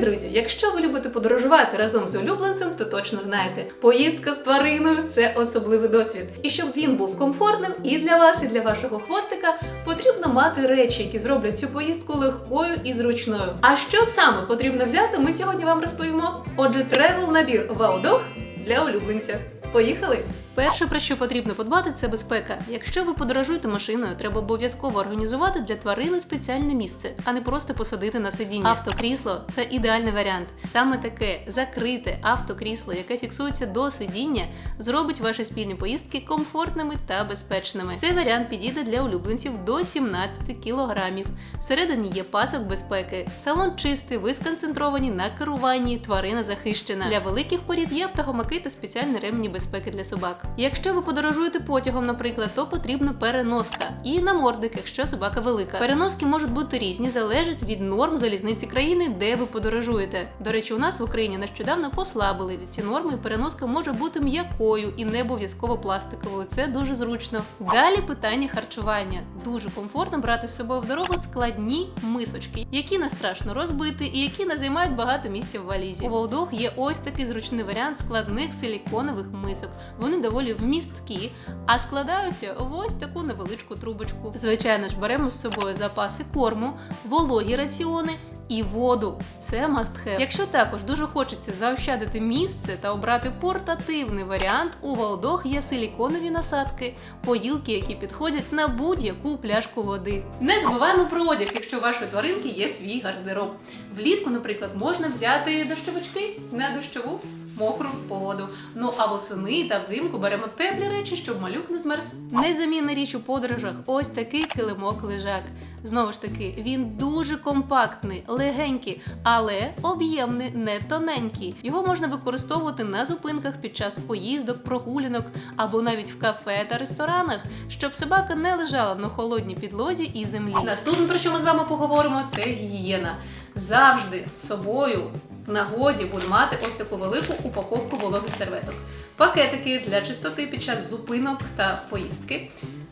Друзі! Якщо ви любите подорожувати разом з улюбленцем, то точно знаєте, поїздка з твариною це особливий досвід. І щоб він був комфортним і для вас, і для вашого хвостика, потрібно мати речі, які зроблять цю поїздку легкою і зручною. А що саме потрібно взяти, ми сьогодні вам розповімо. Отже, тревел набір Валдох для улюбленця. Поїхали! Перше, про що потрібно подбати, це безпека. Якщо ви подорожуєте машиною, треба обов'язково організувати для тварини спеціальне місце, а не просто посадити на сидіння. Автокрісло це ідеальний варіант. Саме таке закрите автокрісло, яке фіксується до сидіння, зробить ваші спільні поїздки комфортними та безпечними. Цей варіант підійде для улюбленців до 17 кілограмів. Всередині є пасок безпеки. Салон чистий, ви сконцентровані на керуванні, тварина захищена. Для великих порід є автогамаки та спеціальні ремні безпеки для собак. Якщо ви подорожуєте потягом, наприклад, то потрібна переноска і намордник, якщо собака велика. Переноски можуть бути різні, залежать від норм залізниці країни, де ви подорожуєте. До речі, у нас в Україні нещодавно послабили ці норми. і Переноска може бути м'якою і не обов'язково пластиковою. Це дуже зручно. Далі питання харчування. Дуже комфортно брати з собою в дорогу складні мисочки, які не страшно розбити і які не займають багато місця в валізі. У Волдох є ось такий зручний варіант складних силіконових мисок. Вони доволі вмісткі, а складаються в ось таку невеличку трубочку. Звичайно ж, беремо з собою запаси корму, вологі раціони. І воду це must have. Якщо також дуже хочеться заощадити місце та обрати портативний варіант, у Валдох є силіконові насадки, поїлки, які підходять на будь-яку пляшку води. Не забуваємо про одяг, якщо у вашої тваринки є свій гардероб. Влітку, наприклад, можна взяти дощовички на дощову мокру погоду. Ну а восени та взимку беремо теплі речі, щоб малюк не змерз. Незамінна річ у подорожах ось такий килимок лежак. Знову ж таки, він дуже компактний, легенький, але об'ємний, не тоненький. Його можна використовувати на зупинках під час поїздок, прогулянок або навіть в кафе та ресторанах, щоб собака не лежала на холодній підлозі і землі. Наступне, про що ми з вами поговоримо, це гігієна. Завжди з собою нагоді буду мати ось таку велику упаковку вологих серветок. Пакетики для чистоти під час зупинок та поїздки.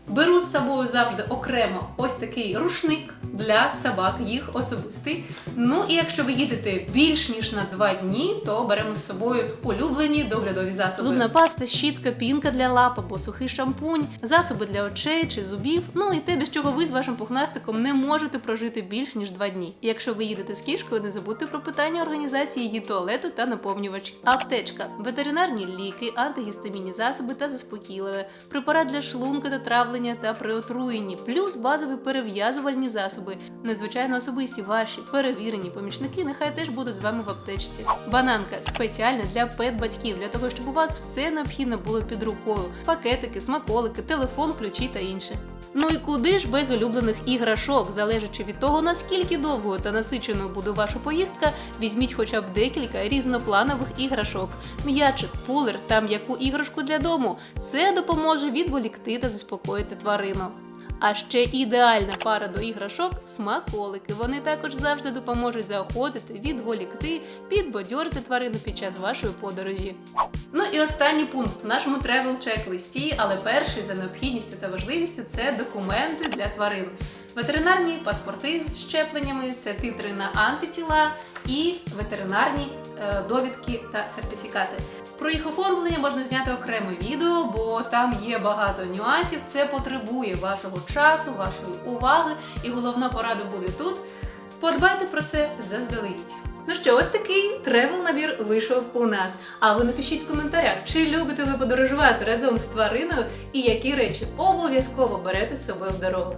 Беру з собою завжди окремо ось такий рушник для собак, їх особистий. Ну і якщо ви їдете більш ніж на два дні, то беремо з собою улюблені доглядові засоби. Зубна паста, щітка, пінка для лап або сухий шампунь, засоби для очей чи зубів. Ну і те, без чого ви з вашим пухнастиком не можете прожити більш ніж два дні. Якщо ви їдете з кішкою, не забудьте про питання організації її туалету та наповнювач. Аптечка, ветеринарні ліки, антигістамінні засоби та заспокійливе, препарат для шлунка та травлення та при отруєнні, плюс базові перев'язувальні засоби. Незвичайно особисті ваші перевірені помічники нехай теж будуть з вами в аптечці. Бананка спеціальна для пет-батьків, для того, щоб у вас все необхідне було під рукою: пакетики, смаколики, телефон, ключі та інше. Ну і куди ж без улюблених іграшок, залежачи від того, наскільки довгою та насиченою буде ваша поїздка, візьміть хоча б декілька різнопланових іграшок, м'ячик, пулер та м'яку іграшку для дому. Це допоможе відволікти та заспокоїти тварину. А ще ідеальна пара до іграшок смаколики. Вони також завжди допоможуть заохотити, відволікти, підбадьорити тварину під час вашої подорожі. Ну і останній пункт в нашому тревел чек-листі, але перший за необхідністю та важливістю це документи для тварин. Ветеринарні паспорти з щепленнями, це титри на антитіла і ветеринарні е, довідки та сертифікати. Про їх оформлення можна зняти окреме відео, бо там є багато нюансів. Це потребує вашого часу, вашої уваги, і головна порада буде тут. Подбайте про це заздалегідь. Ну що, ось такий тревел набір вийшов у нас. А ви напишіть в коментарях, чи любите ви подорожувати разом з твариною і які речі обов'язково берете з собою в дорогу.